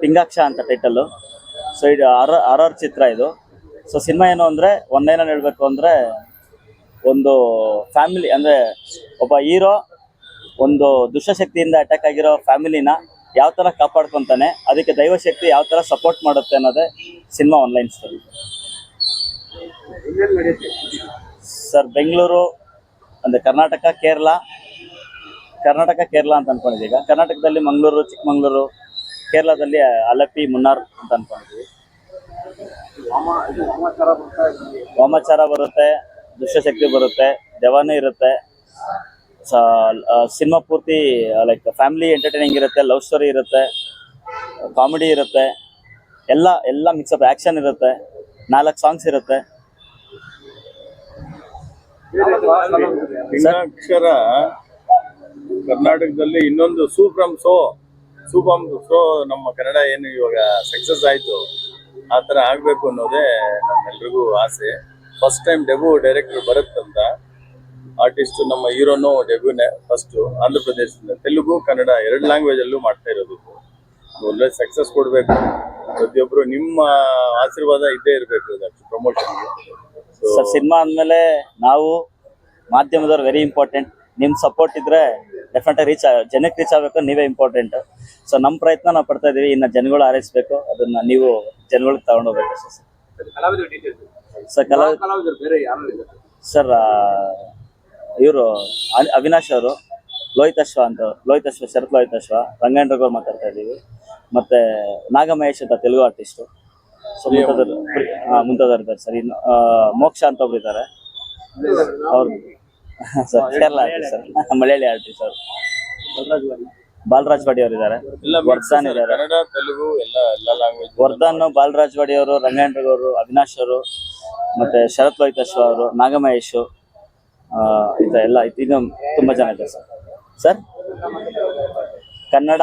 ಪಿಂಗಾಕ್ಷ ಅಂತ title so ಇದು R R ಚಿತ್ರ ಇದು. ಸೊ ಸಿನಿಮಾ ಏನು ಅಂದರೆ ಒಂದೇನೋ ಹೇಳಬೇಕು ಅಂದರೆ, ಒಂದು ಫ್ಯಾಮಿಲಿ ಅಂದರೆ ಒಬ್ಬ ಹೀರೋ ಒಂದು ದುಷ್ಟಶಕ್ತಿಯಿಂದ ಅಟ್ಯಾಕ್ ಆಗಿರೋ ಫ್ಯಾಮಿಲಿನ ಯಾವ ಥರ ಕಾಪಾಡ್ಕೊತಾನೆ, ಅದಕ್ಕೆ ದೈವಶಕ್ತಿ ಯಾವ ಥರ ಸಪೋರ್ಟ್ ಮಾಡುತ್ತೆ ಅನ್ನೋದೇ cinema online story sir Bengaluru ಅಂದರೆ ಕರ್ನಾಟಕ ಕೇರಳ ಕರ್ನಾಟಕ ಕೇರಳ ಅಂತ ಅನ್ಕೊಂಡಿದ್ದೀಗ ಕರ್ನಾಟಕದಲ್ಲಿ ಮಂಗಳೂರು, ಚಿಕ್ಕಮಂಗ್ಳೂರು ಕೇರಳದಲ್ಲಿ ಅಲಪಿ ಮುನ್ನಾರ್ ಅಂತ ಅನ್ಕೊಂಡಿದ್ವಿ. ವಾಮಾಚಾರ ಬರುತ್ತೆ, ದುಷ್ಟಶಕ್ತಿ ಬರುತ್ತೆ ದೆವಾನು ಇರುತ್ತೆ. ಸಿನಿಮಾ ಪೂರ್ತಿ ಲೈಕ್ ಫ್ಯಾಮಿಲಿ ಎಂಟರ್ಟೈನಿಂಗ್ ಇರುತ್ತೆ ಲವ್ ಸ್ಟೋರಿ ಇರುತ್ತೆ ಕಾಮಿಡಿ ಇರುತ್ತೆ. ಎಲ್ಲ ಎಲ್ಲ ಮಿಕ್ಸಪ್ ಆ್ಯಕ್ಷನ್ ಇರುತ್ತೆ, ನಾಲ್ಕು ಸಾಂಗ್ಸ್ ಇರುತ್ತೆ. ಕರ್ನಾಟಕದಲ್ಲಿ ಇನ್ನೊಂದು ಸೂಪ್ರಮ್ ಸೋ ಸೂಪಮ್ ಸೋ ನಮ್ಮ ಕನ್ನಡ ಏನು ಇವಾಗ ಸಕ್ಸಸ್ ಆಯ್ತು, ಆ ಥರ ಆಗ್ಬೇಕು ಅನ್ನೋದೇ ನಮ್ಮೆಲ್ರಿಗೂ ಆಸೆ. First time debut director Bharat ಅಂತ ಆರ್ಟಿಸ್ಟ್ ನಮ್ಮ ಹೀರೋನು ಡೆಬ್ಯೂನೇ ಫಸ್ಟ್ ಆಂಧ್ರ ಪ್ರದೇಶದಿಂದ. ತೆಲುಗು, ಕನ್ನಡ ಎರಡು ಲ್ಯಾಂಗ್ವೇಜ್ ಅಲ್ಲೂ ಮಾಡ್ತಾ ಇರೋದು ಒಳ್ಳೆ ಸಕ್ಸಸ್ ಕೊಡಬೇಕು. ಪ್ರತಿಯೊಬ್ಬರು ನಿಮ್ಮ ಆಶೀರ್ವಾದ ಇದ್ದೇ ಇರಬೇಕು ಪ್ರಮೋಷನ್ಗೆ ಸರ್, ಸಿನಿಮಾ ಅಂದಮೇಲೆ ನಾವು ಮಾಧ್ಯಮದವ್ರು ವೆರಿ ಇಂಪಾರ್ಟೆಂಟ್ ನಿಮ್ಮ ಸಪೋರ್ಟ್ ಇದ್ರೆ ಡೆಫಿನೆಟ್ ರೀಚ್ ಜನಕ್ಕೆ ರೀಚ್ ಆಗಬೇಕು ನೀವೇ ಇಂಪಾರ್ಟೆಂಟ್ ಸೊ ನಮ್ಮ ಪ್ರಯತ್ನ ನಾವು ಪಡ್ತಾ ಇದೀವಿ. ಇನ್ನು ಜನಗಳು ಆರೈಸ್ಬೇಕು ಅದನ್ನ ನೀವು ಜನಗಳಿಗೆ ತಗೊಂಡೋಗ್ಬೇಕು ಸರ್. ಸರ್ ಇವರು ಅವಿನಾಶ್ ಅವರು ಲೋಹಿತ್ ಅಶ್ವ ಅಂತ. ಲೋಹಿತ್ ಅಶ್ವ ಶರತ್ ಲೋಹಿತ್ ಅಶ್ವ ರಂಗೇಂದ್ರಗೌರ್ ಮಾತಾಡ್ತಾ ಇದ್ದೀವಿ ಮತ್ತೆ ನಾಗಮಹೇಶ್ ಅಂತ ತೆಲುಗು ಆರ್ಟಿಸ್ಟ್ ಸೊ ಮುಂತಾದವ್ರು ಹಾಂ ಮುಂತಾದವ್ರು ಇದ್ದಾರೆ ಸರ್. ಇನ್ನು ಮೋಕ್ಷ ಅಂತ ಒಬ್ರು ಇದ್ದಾರೆ. ಅವ್ರು sir Kerala artist sir Malayali artist ಅವರು ಬಾಲರಾಜ್ ವಾಡಿ ಅವರು ಇದ್ದಾರೆ ವರ್ಧಾನ್ ಇದ್ದಾರೆ ಕನ್ನಡ ತೆಲುಗು ಎಲ್ಲ ಎಲ್ಲ ಲ್ಯಾಂಗ್ವೇಜ್ ವರ್ಧನ್ ಬಾಲರಾಜ್ ವಾಡಿ ಅವರು ರಂಗೇಂದ್ರಗೌರು ಅವಿನಾಶ್ ಅವರು ಮತ್ತೆ ಶರತ್ ಲೋಹಿತಶ್ವ ಅವರು ನಾಗಮಹೇಶ್ ಎಲ್ಲ ಇದು- ತುಂಬಾ ಜನ ಇದ್ದಾರೆ ಸರ್ ಸರ್ ಕನ್ನಡ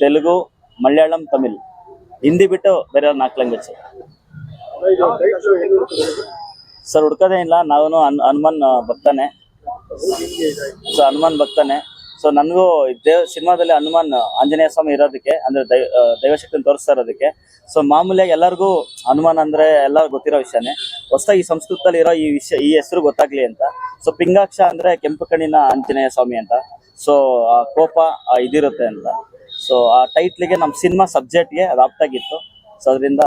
ತೆಲುಗು ಮಲಯಾಳಂ ತಮಿಳ್. ಹಿಂದಿ ಬಿಟ್ಟು ಬೇರೆ ನಾಲ್ಕು ಲ್ಯಾಂಗ್ವೇಜ್ ಸರ್ ಹುಡ್ಕೋದೇ ಇಲ್ಲ. ನಾವು ಹನ್ ಹನುಮಾನ್ ಭಕ್ತನೇ ಸೊ ಹನುಮಾನ್ ಭಕ್ತನೇ. ಸೊ ನನಗೂ ದೇವ್, ಸಿನಿಮಾದಲ್ಲಿ ಹನುಮಾನ್, ಆಂಜನೇಯ ಸ್ವಾಮಿ ಇರೋದಕ್ಕೆ, ಅಂದ್ರೆ ದೈವ ದೈವಶಕ್ತಿನ ತೋರಿಸ್ತಾ ಇರೋದಕ್ಕೆ. ಸೊ ಮಾಮೂಲಿಯಾಗಿ ಎಲ್ಲರಿಗೂ ಹನುಮಾನ್ ಅಂದ್ರೆ ಎಲ್ಲರಿಗೂ ಗೊತ್ತಿರೋ ವಿಷಯನೇ. ಹೊಸದಾಗಿ ಈ ಸಂಸ್ಕೃತದಲ್ಲಿ ಇರೋ ಈ ವಿಷಯ, ಈ ಹೆಸರು ಗೊತ್ತಾಗ್ಲಿ ಅಂತ. ಸೊ ಪಿಂಗಾಕ್ಷ ಅಂದ್ರೆ ಕೆಂಪು ಕಣ್ಣಿನ ಆಂಜನೇಯ ಸ್ವಾಮಿ ಅಂತ. ಸೊ, ಆ ಕೋಪ ಇದಿರುತ್ತೆ ಅಂತ. ಸೊ ಆ ಟೈಟ್ಲಿಗೆ ನಮ್ಮ ಸಿನಿಮಾ ಸಬ್ಜೆಕ್ಟ್ಗೆ ಅದು ಆಪ್ಟಾಗಿತ್ತು ಸೊ ಅದರಿಂದ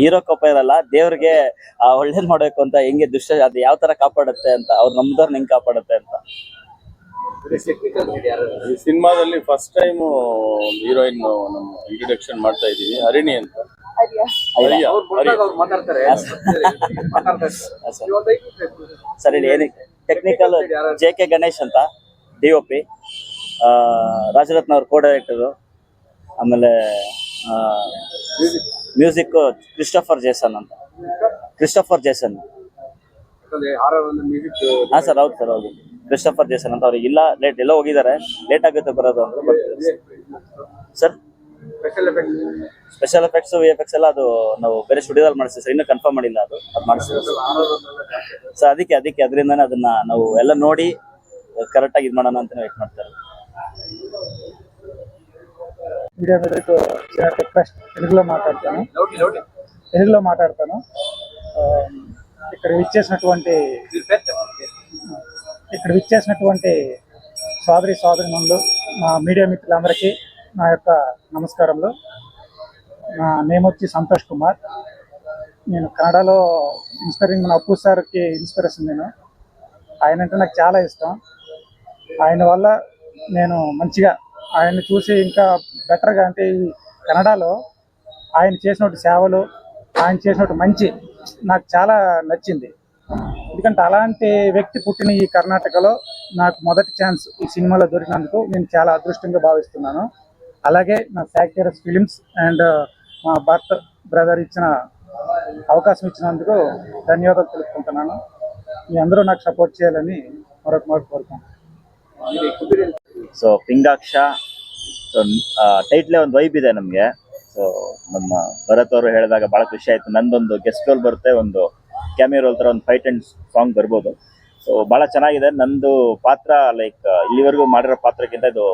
ಹೀರೋ ಕೋಪ ಇರಲ್ಲ ದೇವ್ರಿಗೆ ಆ ಒಳ್ಳೇದ್ ಮಾಡ್ಬೇಕು ಅಂತ ಹೆಂಗೆ ದುಷ್ಟ ಅದು ಯಾವ ತರ ಕಾಪಾಡುತ್ತೆ ಅಂತ ಅವ್ರು ನಮ್ದವ್ರನ್ನ ಹೆಂಗ್ ಕಾಪಾಡುತ್ತೆ ಅಂತ. ಈ ಸಿನಿಮಾದಲ್ಲಿ ಫಸ್ಟ್ ಟೈಮ್ ಹೀರೋಯಿನ್ ನಮ್ಮ ಇಂಟ್ರೊಡಕ್ಷನ್ ಮಾಡ್ತಾ ಇದೀವಿ ಹರಿಣಿ ಅಂತ. ಸರಿ. ಏನಿಕ್ ಏನಕ್ಕೆ ಟೆಕ್ನಿಕಲ್ ಜೆ ಕೆ ಗಣೇಶ್ ಅಂತ ಡಿ ಒ ಪಿ ರಾಜರತ್ನ ಅವ್ರ ಕೋ ಡೈರೆಕ್ಟರು ಆಮೇಲೆ ಮ್ಯೂಸಿಕ್ ಕ್ರಿಸ್ಟೋಫರ್ ಜೇಸನ್ ಅಂತ. ಕ್ರಿಸ್ಟೋಫರ್ ಜೇಸನ್ ಹಾ ಸರ್ ಹೌದು ಸರ್ ಹೌದು. ಕ್ರಿಸ್ಟೋಫರ್ ಜೇಸನ್ ಅಂತ ಅವ್ರಿಗೆ ಇಲ್ಲ ಲೇಟ್ ಎಲ್ಲ ಹೋಗಿದ್ದಾರೆ. ಲೇಟ್ ಆಗುತ್ತೆ ಬರೋದು ಅಂದ್ರೆ sir special effect special effects V effects ಎಲ್ಲ ಅದು ನಾವು ಬೇರೆ ಸ್ಟುಡಿಯೋದಲ್ಲಿ ಮಾಡಿಸ್ತೀವಿ ಸರ್ ಇನ್ನೂ ಕನ್ಫರ್ಮ್ ಮಾಡಿಲ್ಲ ಅದು. ಅದು ಮಾಡಿಸ್ತೀವಿ ಸರ್ ಅದಕ್ಕೆ ಅದಕ್ಕೆ ಅದರಿಂದನೇ ಅದನ್ನ ನಾವು ಎಲ್ಲ ನೋಡಿ ಕರೆಕ್ಟಾಗಿ ಇದು ಮಾಡೋಣ ಅಂತ ವೇಟ್ ಮಾಡ್ತಾರೆ మీడియా మీదకు రిక్వెస్ట్ తెలుగులో మాట్లాడతాను. లౌడ్ లౌడ్ తెలుగులో మాట్లాడతాను. ఇక్కడ విచ్చేసినటువంటి ఇక్కడ విచ్చేసినటువంటి సోదరి సోదరిమణులు మా మీడియా మిత్రులందరికీ నా యొక్క నమస్కారములు. నా నేమ్ వచ్చి సంతోష్ కుమార్. నేను కన్నడలో ఇన్స్పైరింగ్ మన అప్పు సార్కి ఇన్స్పిరేషన్ నేను. ఆయన అంటే నాకు చాలా ఇష్టం. ఆయన వల్ల నేను మంచిగా ఆయన్ని చూసి ఇంకా బెటర్గా అంటే ఈ కన్నడలో ఆయన చేసినట్టు సేవలు ఆయన చేసినట్టు మంచి నాకు చాలా నచ్చింది. ఎందుకంటే అలాంటి వ్యక్తి పుట్టిన ఈ కర్ణాటకలో నాకు మొదటి ఛాన్స్ ఈ సినిమాలో దొరికినందుకు నేను చాలా అదృష్టంగా భావిస్తున్నాను. అలాగే నా ఫ్యాక్టరీస్ ఫిలిమ్స్ అండ్ మా భర్త బ్రదర్ ఇచ్చిన అవకాశం ఇచ్చినందుకు ధన్యవాదాలు తెలుపుకుంటున్నాను. మీ అందరూ నాకు సపోర్ట్ చేయాలని మరొక మరొక కోరుకుంటున్నాను. ಸೊ ಪಿಂಗಾಕ್ಷ ಸೊ ಟೈಟ್ಲೇ ಒಂದು ವೈಬ್ ಇದೆ ನಮಗೆ. ಸೊ ನಮ್ಮ ಭರತ್ ಅವರು ಹೇಳಿದಾಗ ಭಾಳ ಖುಷಿ ಆಯಿತು. ನಂದೊಂದು ಗೆಸ್ಟ್ ರೋಲ್ ಬರುತ್ತೆ, ಒಂದು ಕ್ಯಾಮಿಯೋ ರೋಲ್ ಥರ ಒಂದು ಫೈಟ್ ಆ್ಯಂಡ್ ಸಾಂಗ್ ಬರ್ಬೋದು. ಸೊ ಭಾಳ ಚೆನ್ನಾಗಿದೆ. ನಂದು ಪಾತ್ರ ಲೈಕ್ ಇಲ್ಲಿವರೆಗೂ ಮಾಡಿರೋ ಪಾತ್ರಕ್ಕಿಂತ ಇದು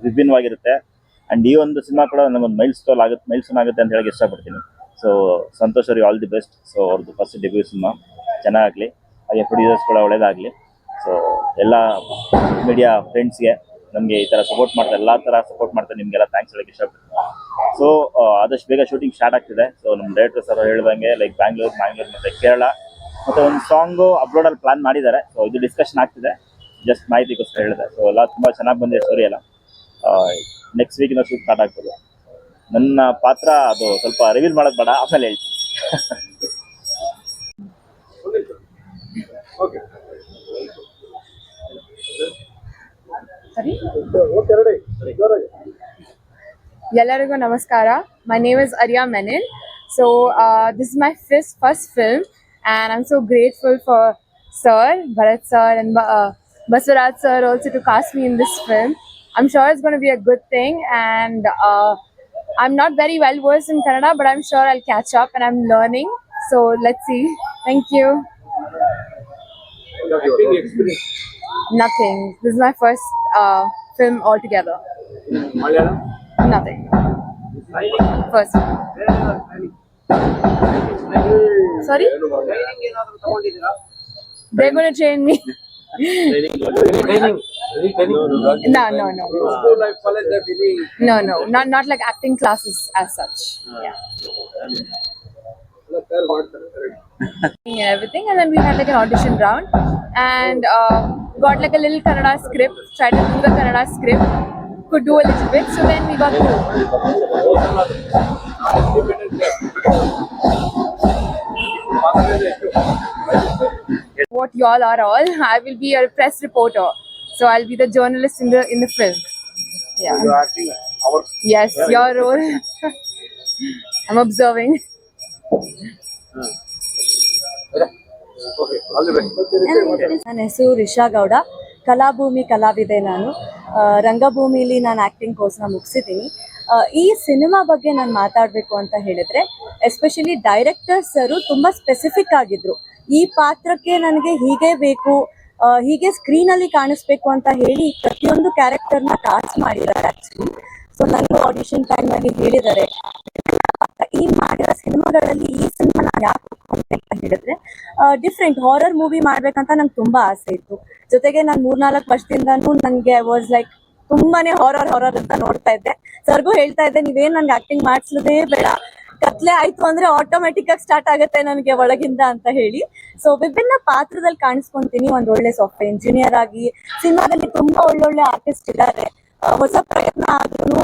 ವಿಭಿನ್ನವಾಗಿರುತ್ತೆ. ಆ್ಯಂಡ್ ಈ ಒಂದು ಸಿನಿಮಾ ಕೂಡ ನಮಗೊಂದು ಮೈಲ್ ಸ್ಟೋಲ್ ಆಗುತ್ತೆ ಮೈಲ್ ಸ್ಟೋನ್ ಆಗುತ್ತೆ ಅಂತ ಹೇಳಕ್ಕೆ ಇಷ್ಟಪಡ್ತೀನಿ. ಸೊ ಸಂತೋಷ್ ಅವ್ರಿಗೆ ಆಲ್ ದಿ ಬೆಸ್ಟ್ ಸೊ ಅವ್ರದ್ದು ಫಸ್ಟ್ ಡೆಬ್ಯೂ ಸಿನಿಮಾ. ಚೆನ್ನಾಗಲಿ ಹಾಗೆ ಪ್ರೊಡ್ಯೂಸರ್ಸ್ ಕೂಡ ಒಳ್ಳೇದಾಗಲಿ. ಸೊ ಎಲ್ಲ ಮೀಡಿಯಾ ಫ್ರೆಂಡ್ಸ್ಗೆ ನಮಗೆ ಈ ಥರ ಸಪೋರ್ಟ್ ಮಾಡ್ತಾರೆ. ಎಲ್ಲ ಥರ ಸಪೋರ್ಟ್ ಮಾಡ್ತಾರೆ. ನಿಮಗೆಲ್ಲ ಥ್ಯಾಂಕ್ಸ್ ಹೇಳಕ್ಕೆ ಇಷ್ಟಪಡ್ತೀನಿ. ಸೊ ಆದಷ್ಟು ಬೇಗ ಶೂಟಿಂಗ್ ಸ್ಟಾರ್ಟ್ ಆಗ್ತಿದೆ. ಸೊ ನಮ್ಮ ಡೈರೆಕ್ಟರ್ ಸರ್ ಹೇಳ್ದಂಗೆ ಲೈಕ್ ಬ್ಯಾಂಗ್ಳೂರು ಮ್ಯಾಂಗ್ಳೂರ್ ಮತ್ತು ಕೇರಳ ಮತ್ತು ಒಂದು ಸಾಂಗು ಅಪ್ಲೋಡಲ್ಲಿ ಪ್ಲಾನ್ ಮಾಡಿದ್ದಾರೆ. ಸೊ ಇದು ಡಿಸ್ಕಷನ್ ಆಗ್ತಿದೆ. ಜಸ್ಟ್ ಮಾಹಿತಿಗೋಸ್ಕರ ಹೇಳಿದೆ. ಸೊ ಎಲ್ಲ ತುಂಬ ಚೆನ್ನಾಗಿ ಬಂದಿದೆ ಸ್ಟೋರಿ ಎಲ್ಲ. ನೆಕ್ಸ್ಟ್ ವೀಕಿಂದ ಶೂಟ್ ಸ್ಟಾರ್ಟ್ ಆಗ್ತದೆ. ನನ್ನ ಪಾತ್ರ ಅದು ಸ್ವಲ್ಪ ರಿವೀಲ್ ಮಾಡೋದು ಬೇಡ. ಆಮೇಲೆ ಹೇಳ್ತೀನಿ. ಓಕೆ ಎಲ್ಲರಿಗೂ ನಮಸ್ಕಾರ. My name is Aria Menon so this is my fist first film and I am so grateful for sir Bharat sir and Basavaraj sir also to cast me in this film I am sure it's gonna be a good thing and I am not very well versed in Kannada but I am sure I'll catch up and I am learning so let see Nothing. This is my first uh, film altogether. Malayalam? Nothing. First. Sorry? They're gonna train me. no, no, no. No, no. Not not like acting classes as such. Yeah. everything and then we had like an audition round and uh, got like a little Kannada script. Tried to do the Kannada script. Could do a little bit, so then we got through. What y'all are all. I will be a press reporter, so I'll be the journalist in the in the film. Yeah. You acting our Yes, your role. I'm observing. ನನ್ನ ಹೆಸರು ರಿಷಾ ಗೌಡ. ಕಲಾಭೂಮಿ ಕಲಾವಿದೆ ನಾನು. ರಂಗಭೂಮಿಲಿ ನಾನು acting ಕೋರ್ಸ್ನ ಮುಗಿಸಿದ್ದೀನಿ. ಈ cinema ಬಗ್ಗೆ ನಾನು ಮಾತಾಡಬೇಕು ಅಂತ ಹೇಳಿದ್ರೆ ಎಸ್ಪೆಷಲಿ ಡೈರೆಕ್ಟರ್ ಸರ್ ತುಂಬ ಸ್ಪೆಸಿಫಿಕ್ ಆಗಿದ್ರು. ಈ ಪಾತ್ರಕ್ಕೆ ನನಗೆ ಹೀಗೆ ಬೇಕು ಹೀಗೆ ಹೀಗೆ ಸ್ಕ್ರೀನಲ್ಲಿ ಕಾಣಿಸ್ಬೇಕು ಅಂತ ಹೇಳಿ ಪ್ರತಿಯೊಂದು ಕ್ಯಾರೆಕ್ಟರ್ನ ಕಾಸ್ಟ್ ಮಾಡಿದ್ದಾರೆ ಆ್ಯಕ್ಚುಲಿ ಸೊ ನನಗೂ ಆಡಿಷನ್ ಅಲ್ಲಿ ಹೇಳಿದ್ದಾರೆ. ಈ ಮಾಡಿರೋ ಸಿನಿಮಾಗಳಲ್ಲಿ ಈ ಸಿನಿಮಾ ನಾನು ಯಾಕೆ ಅಂತ ಹೇಳಿದ್ರೆ ಡಿಫ್ರೆಂಟ್ ಹಾರರ್ ಮೂವಿ ಮಾಡ್ಬೇಕಂತ ನಂಗೆ ತುಂಬಾ ಆಸೆ ಇತ್ತು. ಜೊತೆಗೆ ನಾನು ಮೂರ್ನಾಲ್ಕು ವರ್ಷದಿಂದನೂ ನಂಗೆ ವಾಸ್ ಲೈಕ್ ತುಂಬಾನೇ ಹಾರರ್ ಹಾರರ್ ಅಂತ ನೋಡ್ತಾ ಇದ್ದೆ. ಸರ್ಗೂ ಹೇಳ್ತಾ ಇದ್ದೆ, ನೀವೇನ್ ನನ್ಗೆ ಆಕ್ಟಿಂಗ್ ಮಾಡಿಸ್ಲದೇ ಬೇಡ. ಕತ್ಲೆ ಆಯ್ತು ಅಂದ್ರೆ ಆಟೋಮೆಟಿಕ್ ಆಗಿ ಸ್ಟಾರ್ಟ್ ಆಗುತ್ತೆ ನನಗೆ ಒಳಗಿಂದ ಅಂತ ಹೇಳಿ. ಸೊ ವಿಭಿನ್ನ ಪಾತ್ರದಲ್ಲಿ ಕಾಣಿಸ್ಕೊಂತೀನಿ ಒಂದ್ ಒಳ್ಳೆ ಸಾಫ್ಟ್ವೇರ್ ಇಂಜಿನಿಯರ್ ಆಗಿ. ಸಿನಿಮಾದಲ್ಲಿ ತುಂಬಾ ಒಳ್ಳೊಳ್ಳೆ ಆರ್ಟಿಸ್ಟ್ ಇದ್ದಾರೆ. ಹೊಸ ಪ್ರಯತ್ನ ಆದ್ರೂ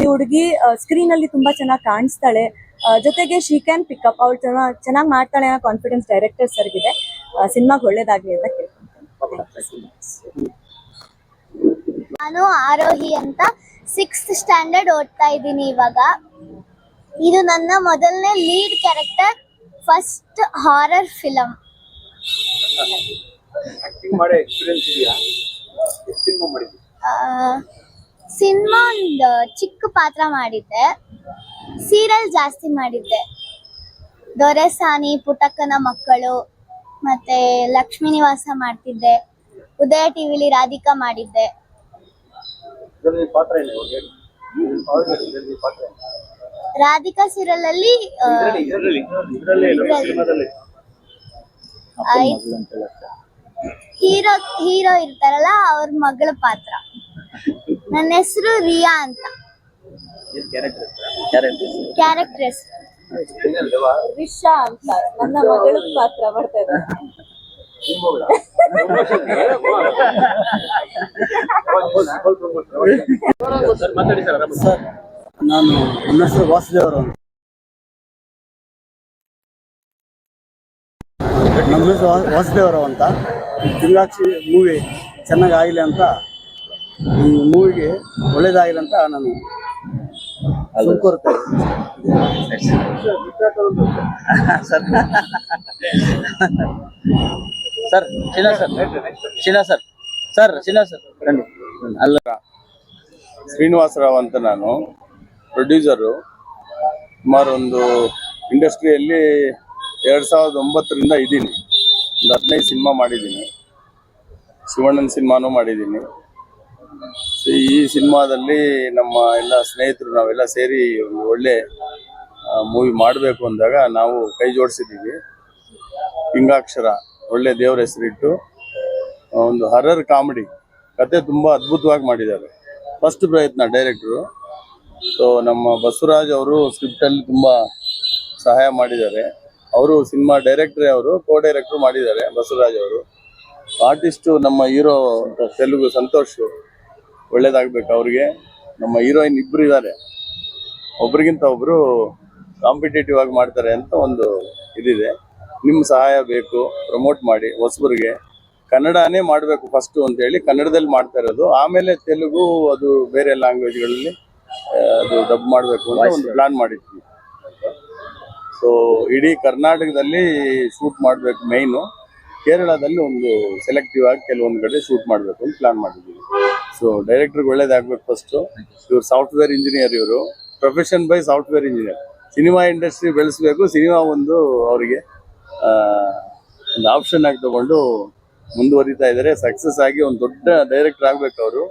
ಈ ಹುಡುಗಿ ಸ್ಕ್ರೀನ್ ಅಲ್ಲಿ ತುಂಬಾ ಚೆನ್ನಾಗಿ ಕಾಣಿಸ್ತಾಳೆ. ಜೊತೆಗೆ ಶಿ ಕ್ಯಾನ್ ಪಿಕಪ್ ಅವಳು ಚೆನ್ನಾಗಿ ಚೆನ್ನಾಗಿ ಮಾಡ್ತಾಳೆ ಅನ್ನೋ ಕಾನ್ಫಿಡೆನ್ಸ್ ಡೈರೆಕ್ಟರ್ ಸರ್ಗಿದೆ ಸಿನಿಮಾಗೆ ಒಳ್ಳೇದಾಗ್ಲಿ ಅಂತ ಕೇಳ್ಕೊಂತೀನಿ. ನಾನು ಆರೋಹಿ ಅಂತ ಸಿಕ್ಸ್ತ್ ಸ್ಟ್ಯಾಂಡರ್ಡ್ ಓದ್ತಾ ಇದ್ದೀನಿ ಇವಾಗ. ಇದು ನನ್ನ ಮೊದಲನೇ lead character first horror film acting ಮಾಡೋ ಎಕ್ಸ್ಪೀರಿಯನ್ಸ್ ಇದೆಯಾ? ಎಷ್ಟು ಸಿನಿಮಾ ಮಾಡಿದ್ವಿ ಸಿನಿಮಾ ಒಂದು ಚಿಕ್ಕ ಪಾತ್ರ ಮಾಡಿದ್ದೆ. ಸೀರಿಯಲ್ ಜಾಸ್ತಿ ಮಾಡಿದ್ದೆ. ದೊರೆಸಾನಿ ಪುಟಕ್ಕನ ಮಕ್ಕಳು ಮತ್ತೆ ಲಕ್ಷ್ಮೀ ನಿವಾಸ ಮಾಡ್ತಿದ್ದೆ. ಉದಯ ಟಿವಿಲಿ ರಾಧಿಕಾ ಮಾಡಿದ್ದೆ. ರಾಧಿಕಾ ಸೀರಿಯಲ್ ಅಲ್ಲಿ ಆ, ಇದರಲ್ಲಿ ಹೀರೋ ಹೀರೋ ಇರ್ತಾರಲ್ಲ ಅವ್ರ ಮಗಳ ಪಾತ್ರ. ನನ್ನ ಹೆಸರು ರಿಯಾ ಅಂತ. ಕ್ಯಾರೆಕ್ಟರ್ ಹೆಸರು? ರಿಷಾ ಅಂತ. ನನ್ನ ಮಗಳ ಪಾತ್ರ ಮಾಡ್ತಾ ಇದ್ದಾರೆ. ಸರ್ ಮಾತಾಡಿ ಸರ್ ನಾನು ನನ್ನ ಹೆಸರು ವಾಸುದೇವರು ನಮ್ಮ ಹೆಸರು ವಾಸುದೇವರು ವಾಸುದೇವರಾವ್ ಅಂತ. ತಿಂಗಾಕ್ಷಿ ಮೂವಿ ಚೆನ್ನಾಗಿ ಆಗಲಿ ಅಂತ ಈ ಮೂವಿಗೆ ಒಳ್ಳೇದಾಗಿಲ್ಲಂತ ಅಂತ ನಾನು ಸುಮ್ಕೋರ್ತೇನೆ sir. Shila sir. Shila sir. Sir Shila sir. ಬನ್ನಿ. ಅಲ್ಲ. ಶ್ರೀನಿವಾಸರಾವ್ ಅಂತ ನಾನು. ಪ್ರೊಡ್ಯೂಸರು ಸುಮಾರು ಒಂದು ಇಂಡಸ್ಟ್ರಿಯಲ್ಲಿ ಎರಡು ಸಾವಿರದ ಒಂಬತ್ತರಿಂದ ಇದ್ದೀನಿ. ಒಂದು ಹದಿನೈದು ಸಿನಿಮಾ ಮಾಡಿದ್ದೀನಿ. ಶಿವಣ್ಣನ ಸಿನಿಮಾನೂ ಮಾಡಿದ್ದೀನಿ. ಈ ಸಿನಿಮಾದಲ್ಲಿ ನಮ್ಮ ಎಲ್ಲ ಸ್ನೇಹಿತರು, ನಾವೆಲ್ಲ ಸೇರಿ ಒಳ್ಳೆ ಮೂವಿ ಮಾಡಬೇಕು ಅಂದಾಗ ನಾವು ಕೈ ಜೋಡಿಸಿದ್ದೀವಿ. ಹಿಂಗಾಕ್ಷರ ಒಳ್ಳೆ ದೇವರ ಹೆಸರಿಟ್ಟು ಒಂದು ಹರರ್ ಕಾಮಿಡಿ ಕತೆ ತುಂಬಾ ಅದ್ಭುತವಾಗಿ ಮಾಡಿದ್ದಾರೆ. ಫಸ್ಟ್ ಪ್ರಯತ್ನ ಡೈರೆಕ್ಟ್ರು ಸೊ ನಮ್ಮ ಬಸವರಾಜ್ ಅವರು ಸ್ಕ್ರಿಪ್ಟಲ್ಲಿ ತುಂಬಾ ಸಹಾಯ ಮಾಡಿದ್ದಾರೆ. ಅವರು ಸಿನಿಮಾ ಡೈರೆಕ್ಟ್ರೇ ಅವರು ಕೋ ಡೈರೆಕ್ಟ್ರು ಮಾಡಿದ್ದಾರೆ ಬಸವರಾಜ್ ಅವರು. ಆರ್ಟಿಸ್ಟು ನಮ್ಮ ಹೀರೋ, ತೆಲುಗು ಸಂತೋಷ್. ಒಳ್ಳೇದಾಗ್ಬೇಕು ಅವ್ರಿಗೆ. ನಮ್ಮ ಹೀರೋಯಿನ್ ಇಬ್ಬರು ಇದ್ದಾರೆ ಒಬ್ರಿಗಿಂತ ಒಬ್ಬರು ಕಾಂಪಿಟೇಟಿವ್ ಆಗಿ ಮಾಡ್ತಾರೆ ಅಂತ ಒಂದು ಇದಿದೆ. ನಿಮ್ಮ ಸಹಾಯ ಬೇಕು ಪ್ರಮೋಟ್ ಮಾಡಿ ಹೊಸಬರಿಗೆ. ಕನ್ನಡನೇ ಮಾಡಬೇಕು ಫಸ್ಟು ಅಂತ ಹೇಳಿ ಕನ್ನಡದಲ್ಲಿ ಮಾಡ್ತಾ ಇರೋದು. ಆಮೇಲೆ ತೆಲುಗು, ಅದು ಬೇರೆ ಲ್ಯಾಂಗ್ವೇಜ್ಗಳಲ್ಲಿ ಅದು ಡಬ್ ಮಾಡಬೇಕು ಅಂತ ಒಂದು ಪ್ಲಾನ್ ಮಾಡಿದ್ವಿ. ಸೊ ಇಡೀ ಕರ್ನಾಟಕದಲ್ಲಿ ಶೂಟ್ ಮಾಡಬೇಕು ಮೈನು ಕೇರಳದಲ್ಲಿ ಒಂದು ಸೆಲೆಕ್ಟಿವ್ ಆಗಿ ಕೆಲವೊಂದು ಕಡೆ ಶೂಟ್ ಮಾಡಬೇಕು ಅಂತ ಪ್ಲಾನ್ ಮಾಡಿದ್ದೀವಿ ಸೊ ಡೈರೆಕ್ಟರ್ಗೆ ಒಳ್ಳೇದಾಗಬೇಕು ಫಸ್ಟು ಇವರು ಸಾಫ್ಟ್ವೇರ್ ಇಂಜಿನಿಯರ್ ಇವರು. Profession by software engineer cinema industry ಬೆಳೆಸಬೇಕು. ಸಿನಿಮಾ ಒಂದು ಅವರಿಗೆ ಒಂದು ಆಪ್ಷನ್ ಆಗಿ ತಗೊಂಡು ಮುಂದುವರಿತಾ ಇದ್ದಾರೆ ಸಕ್ಸಸ್ ಆಗಿ ಒಂದು ದೊಡ್ಡ ಡೈರೆಕ್ಟರ್ ಆಗ್ಬೇಕು ಅವರು.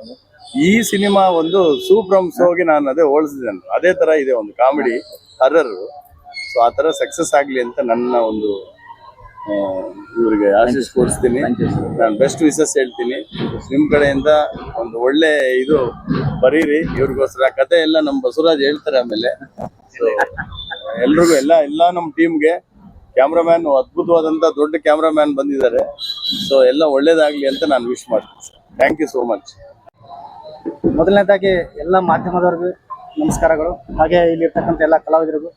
ಈ ಸಿನಿಮಾ ಒಂದು ಸೂಪ್ರಮ್ ಶೋಗೆ ನಾನು ಅದೇ ಹೋಲಿಸಿದ್ದೇನೆ. ಅದೇ ತರ ಇದೆ ಒಂದು ಕಾಮಿಡಿ ಹರರ್ ಸೊ ಆ ಥರ ಸಕ್ಸಸ್ ಆಗಲಿ ಅಂತ ನನ್ನ ಒಂದು ಇವ್ರಿಗೆ ಆಶೀಸ್ ಕೊಡಿಸ್ತೀನಿ. ನಾನು ಬೆಸ್ಟ್ ವಿಸಸ್ ಹೇಳ್ತೀನಿ. ನಿಮ್ಮ ಕಡೆಯಿಂದ ಒಂದು ಒಳ್ಳೆ ಇದು ಬರೀರಿ. ಇವ್ರಿಗೋಸ್ಕರ ಕತೆ ಎಲ್ಲ ನಮ್ಮ ಬಸವರಾಜ್ ಹೇಳ್ತಾರೆ ಆಮೇಲೆ. ಸೊ ಎಲ್ರಿಗೂ ಎಲ್ಲ ಎಲ್ಲ ನಮ್ಮ ಟೀಮ್ಗೆ ಕ್ಯಾಮ್ರಾಮ್ಯಾನ್ ಅದ್ಭುತವಾದಂಥ ದೊಡ್ಡ ಕ್ಯಾಮ್ರಾಮ್ಯಾನ್ ಬಂದಿದ್ದಾರೆ. ಸೊ ಎಲ್ಲ ಒಳ್ಳೇದಾಗಲಿ ಅಂತ ನಾನು ವಿಶ್ ಮಾಡ್ತೀನಿ ಥ್ಯಾಂಕ್ ಯು ಸೋ ಮಚ್ ಮೊದಲನೇದಾಗಿ ಎಲ್ಲ ಮಾಧ್ಯಮದವ್ರಿಗೂ ನಮಸ್ಕಾರಗಳು. ಹಾಗೆ ಇಲ್ಲಿರ್ತಕ್ಕಂಥ ಎಲ್ಲ ಕಲಾವಿದರಿಗೂ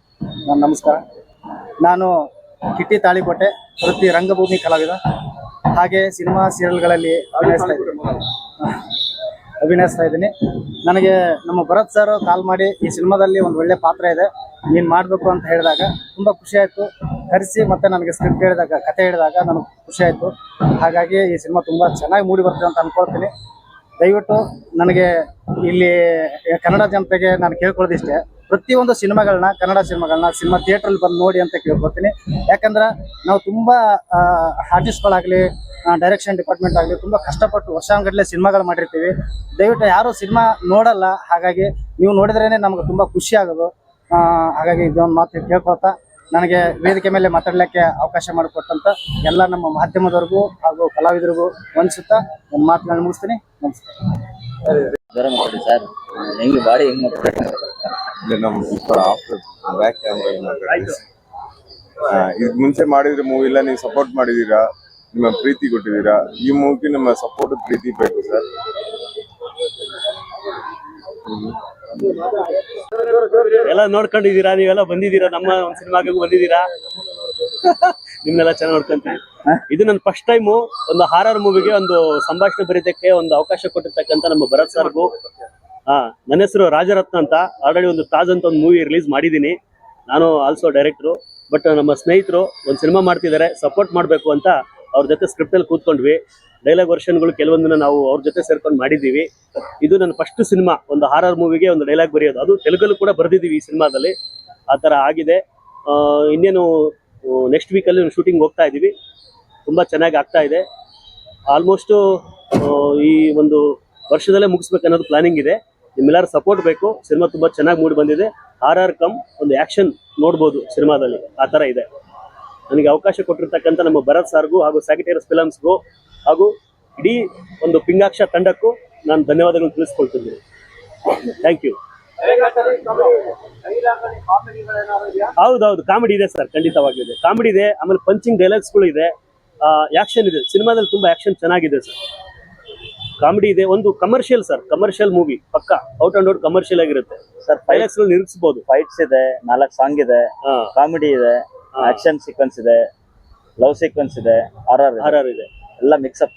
ನಾನು ನಮಸ್ಕಾರ. ನಾನು ಕಿಟ್ಟಿ ತಾಳಿಕೋಟೆ ವೃತ್ತಿ ರಂಗಭೂಮಿ ಕಲಾವಿದ. ಹಾಗೆ ಸಿನಿಮಾ ಸೀರಿಯಲ್ಗಳಲ್ಲಿ ಅಭಿನಯಿಸ್ತಾ ಇದ್ದೀನಿ. ಅಭಿನಯಿಸ್ತಾ ಇದ್ದೀನಿ. ನನಗೆ ನಮ್ಮ ಭರತ್ ಸರ್ ಕಾಲ್ ಮಾಡಿ ಈ ಸಿನಿಮಾದಲ್ಲಿ ಒಂದು ಒಳ್ಳೆ ಪಾತ್ರ ಇದೆ, ನೀನು ಮಾಡಬೇಕು ಅಂತ ಹೇಳಿದಾಗ ತುಂಬ ಖುಷಿ ಆಯಿತು. ಕರೆಸಿ ಮತ್ತೆ ನನಗೆ ಸ್ಕ್ರಿಪ್ಟ್ ಹೇಳಿದಾಗ, ಕತೆ ಹೇಳಿದಾಗ ನನಗೆ ಖುಷಿ ಆಯಿತು. ಹಾಗಾಗಿ ಈ ಸಿನಿಮಾ ತುಂಬ ಚೆನ್ನಾಗಿ ಮೂಡಿ ಬರ್ತದೆ ಅಂತ ಅಂದ್ಕೊಳ್ತೀನಿ ದಯವಿಟ್ಟು ನನಗೆ ಇಲ್ಲಿ ಕನ್ನಡ ಜನತೆಗೆ ನಾನು ಕೇಳ್ಕೊಳ್ಳೋದಿಷ್ಟೇ. ಪ್ರತಿಯೊಂದು ಸಿನಿಮಾಗಳನ್ನ, ಕನ್ನಡ ಸಿನಿಮಾಗಳನ್ನ ಸಿನಿಮಾ ಥಿಯೇಟ್ರಲ್ಲಿ ಬಂದು ನೋಡಿ ಅಂತ ಕೇಳ್ಕೊತೀನಿ. ಯಾಕಂದ್ರೆ ನಾವು ತುಂಬ ಆರ್ಟಿಸ್ಟ್ಗಳಾಗಲಿ ಡೈರೆಕ್ಷನ್ ಡಿಪಾರ್ಟ್ಮೆಂಟ್ ಆಗಲಿ ತುಂಬ ಕಷ್ಟಪಟ್ಟು ವರ್ಷಾಂಗಟ್ಲೆ ಸಿನಿಮಾಗಳು ಮಾಡಿರ್ತೀವಿ. ದಯವಿಟ್ಟು ಯಾರು ಸಿನಿಮಾ ನೋಡಲ್ಲ, ಹಾಗಾಗಿ ನೀವು ನೋಡಿದ್ರೇ ನಮ್ಗೆ ತುಂಬ ಖುಷಿ ಆಗೋದು. ಹಾಗಾಗಿ ಇದೊಂದು ಮಾತು ಕೇಳ್ಕೊಳ್ತಾ, ನನಗೆ ವೇದಿಕೆ ಮೇಲೆ ಮಾತಾಡಲಿಕ್ಕೆ ಅವಕಾಶ ಮಾಡಿಕೊಟ್ಟಂತ ಎಲ್ಲ ನಮ್ಮ ಮಾಧ್ಯಮದವ್ರಿಗೂ ಹಾಗೂ ಕಲಾವಿದರಿಗೂ ವಂದಿಸುತ್ತಾ ಒಂದು ಮಾತು ನಾನು ಮುಗಿಸ್ತೀನಿ. ನಮಸ್ಕಾರ. ಸರ್ ಹೆಂಗೆ, ಬಾಡಿ ಹೆಂಗ್ ಮಾತಾಡಿ ಬ್ಯಾಕ್ ಕ್ಯಾಮ್ರಾ ಇದು ಮುಂಚೆ ಮಾಡಿದ್ರೆ ಮೂವಿ ಎಲ್ಲ ನೀವು ಸಪೋರ್ಟ್ ಮಾಡಿದೀರಾ? ನಿಮ್ಮ ಪ್ರೀತಿ ಕೊಟ್ಟಿದ್ದೀರಾ ಈ ಮೂವಿಗೆ ನಿಮ್ಮ ಸಪೋರ್ಟ್ ಪ್ರೀತಿ ಬೇಕು ಸರ್. ಎಲ್ಲ ನೋಡ್ಕೊಂಡಿದ್ದೀರಾ? ನೀವೆಲ್ಲ ಬಂದಿದ್ದೀರಾ? ನಮ್ಮ ಒಂದು ಸಿನಿಮಾಗೂ ಬಂದಿದ್ದೀರಾ? ನಿಮ್ನೆಲ್ಲ ಚೆನ್ನಾಗಿ ನೋಡ್ಕೊಂತೀನಿ ಇದು ನನ್ನ ಫಸ್ಟ್ ಟೈಮು ಒಂದು ಹಾರರ್ ಮೂವಿಗೆ ಒಂದು ಸಂಭಾಷಣೆ ಬರೀತಕ್ಕೆ ಒಂದು ಅವಕಾಶ ಕೊಟ್ಟಿರ್ತಕ್ಕಂಥ ನಮ್ಮ ಭರತ್ ಸರ್ಗೂ. ಹಾ ನನ್ನ ಹೆಸರು ರಾಜರತ್ನ ಅಂತ. ಆಲ್ರೆಡಿ ಒಂದು ತಾಜ್ ಅಂತ ಒಂದು ಮೂವಿ ರಿಲೀಸ್ ಮಾಡಿದ್ದೀನಿ. ನಾನು ಆಲ್ಸೋ ಡೈರೆಕ್ಟ್ರು ಬಟ್ ನಮ್ಮ ಸ್ನೇಹಿತರು ಒಂದು ಸಿನಿಮಾ ಮಾಡ್ತಿದ್ದಾರೆ ಸಪೋರ್ಟ್ ಮಾಡಬೇಕು ಅಂತ ಅವ್ರ ಜೊತೆ ಸ್ಕ್ರಿಪ್ಟಲ್ಲಿ ಕೂತ್ಕೊಂಡ್ವಿ. ಡೈಲಾಗ್ ವರ್ಷನ್ಗಳು ಕೆಲವೊಂದನ್ನ ನಾವು ಅವ್ರ ಜೊತೆ ಸೇರ್ಕೊಂಡು ಮಾಡಿದ್ದೀವಿ. ಇದು ನನ್ನ ಫಸ್ಟ್ ಸಿನಿಮಾ ಒಂದು ಹಾರರ್ ಮೂವಿಗೆ ಒಂದು ಡೈಲಾಗ್ ಬರೆಯೋದು. ಅದು ತೆಲುಗಲ್ಲೂ ಕೂಡ ಬರೆದಿದ್ದೀವಿ ಈ ಸಿನಿಮಾದಲ್ಲಿ ಆ ಥರ ಆಗಿದೆ. ಇನ್ನೇನು ನೆಕ್ಸ್ಟ್ ವೀಕಲ್ಲಿ ಶೂಟಿಂಗ್ ಹೋಗ್ತಾ ಇದ್ದೀವಿ ತುಂಬ ಚೆನ್ನಾಗಿ ಆಗ್ತಾ ಇದೆ. ಆಲ್ಮೋಸ್ಟು ಈ ಒಂದು ವರ್ಷದಲ್ಲೇ ಮುಗಿಸ್ಬೇಕನ್ನೋದು ಪ್ಲಾನಿಂಗ್ ಇದೆ. ನಿಮ್ಮೆಲ್ಲರ ಸಪೋರ್ಟ್ ಬೇಕು. ಸಿನಿಮಾ ತುಂಬ ಚೆನ್ನಾಗಿ ಮೂಡಿ ಬಂದಿದೆ. ಆರ್ ಆರ್ ಕಮ್ ಒಂದು ಆ್ಯಕ್ಷನ್ ನೋಡ್ಬೋದು ಸಿನಿಮಾದಲ್ಲಿ. ಆ ಥರ ಇದೆ. ನನಗೆ ಅವಕಾಶ ಕೊಟ್ಟಿರ್ತಕ್ಕಂಥ ನಮ್ಮ ಭರತ್ ಸಾರ್ಗೂ ಹಾಗೂ ಸ್ಯಾಕಿಟೇರಿಯಸ್ ಫಿಲಮ್ಸ್ಗೂ ಹಾಗೂ ಇಡೀ ಒಂದು ಪಿಂಗಾಕ್ಷ ತಂಡಕ್ಕೂ ನಾನು ಧನ್ಯವಾದಗಳು ತಿಳಿಸ್ಕೊಳ್ತಿದ್ದೀನಿ. ಥ್ಯಾಂಕ್ ಯು ಹೌದೌದು ಕಾಮಿಡಿ ಇದೆ ಸರ್ ಖಂಡಿತವಾಗಿದೆ ಕಾಮಿಡಿ ಇದೆ, ಆಮೇಲೆ ಪಂಚಿಂಗ್ ಡೈಲಾಗ್ಸ್ಗಳು ಇದೆ. ಆಕ್ಷನ್ ಇದೆ. ಸಿನಿಮಾದಲ್ಲಿ ತುಂಬಾ ಆಕ್ಷನ್ ಚೆನ್ನಾಗಿದೆ ಸರ್. ಕಾಮಿಡಿ ಇದೆ. ಒಂದು ಕಮರ್ಷಿಯಲ್ ಸರ್ ಕಮರ್ಷಿಯಲ್ ಮೂವಿ ಪಕ್ಕ ಔಟ್ ಅಂಡ್ ಔಟ್ ಕಮರ್ಷಿಯಲ್ ಆಗಿರುತ್ತೆ. ಸರ್ ಡೈಲಾಗ್ಸ್ ನಿಲ್ಲಿಸಬಹುದು ಫೈಟ್ಸ್ ಇದೆ ನಾಲ್ಕು ಸಾಂಗ್ ಇದೆ ಕಾಮಿಡಿ ಇದೆ ಆಕ್ಷನ್ ಸೀಕ್ವೆನ್ಸ್ ಇದೆ ಲವ್ ಸೀಕ್ವೆನ್ಸ್ ಇದೆ ಆರ್ ಆರ್ ಆರ್ ಆರ್ ಇದೆ. ಎಲ್ಲ ಮಿಕ್ಸ್ ಅಪ್